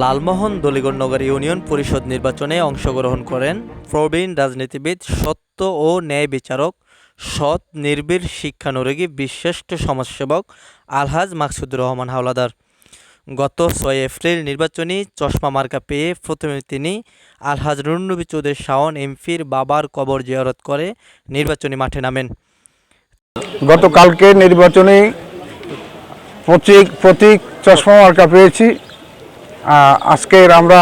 লালমোহন দলিগড় নগর union পরিষদ নির্বাচনে অংশগ্রহণ করেন। প্রবীণ রাজনীতিবিদ, সত্য ও ন্যায় বিচারক, সৎ, নির্ভীর শিক্ষানুরাগী, বিশিষ্ট সমাজসেবক আলহাজ মাকসুদুর রহমান হাওলাদার। গত ছয় এপ্রিল নির্বাচনী চশমা মার্কা পেয়ে প্রথমে তিনি আলহাজ রুন্নবী চৌধুরী শাওন এমপির বাবার কবর জিয়ারত করে নির্বাচনী মাঠে নামেন। গতকালকে নির্বাচনী প্রতীক প্রতীক চশমা মার্কা পেয়েছি। আজকের আমরা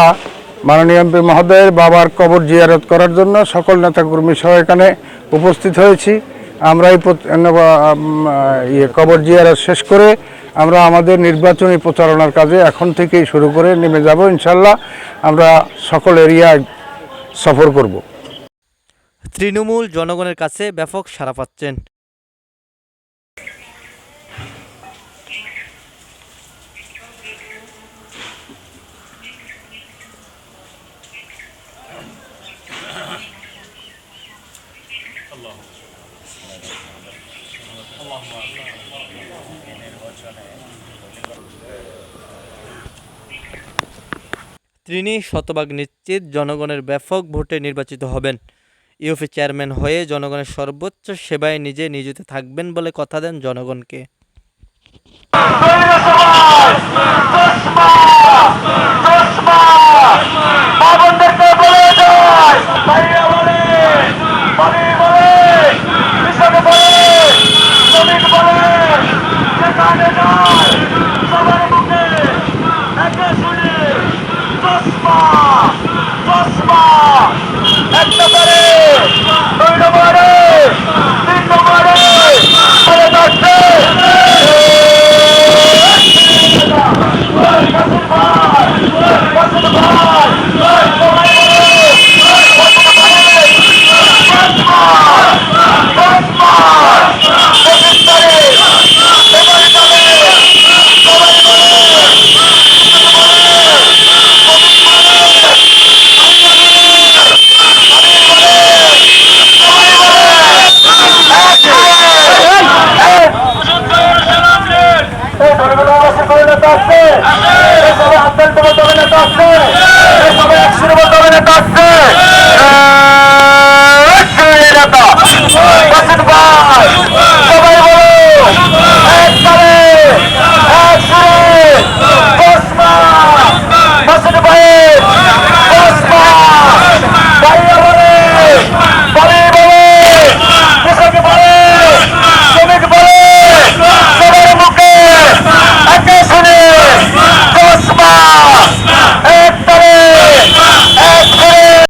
মাননীয় এমপি মহোদয়ের বাবার কবর জিয়ারত করার জন্য সকল নেতাকর্মী সহ এখানে উপস্থিত হয়েছি। আমরা এই ইয়ে কবর জিয়ারত শেষ করে আমরা আমাদের নির্বাচনী প্রচারণার কাজে এখন থেকেই শুরু করে নেমে যাব। ইনশাল্লাহ আমরা সকল এরিয়ায় সফর করব। তৃণমূল জনগণের কাছে ব্যাপক সাড়া পাচ্ছেন। তিনি শতভাগ নিশ্চিত জনগণের ব্যাপক ভোটে নির্বাচিত হবেন। ইউপি চেয়ারম্যান হয়ে জনগণের সর্বোচ্চ সেবায় নিজে নিয়োজিত থাকবেন বলে কথা দেন জনগণকে।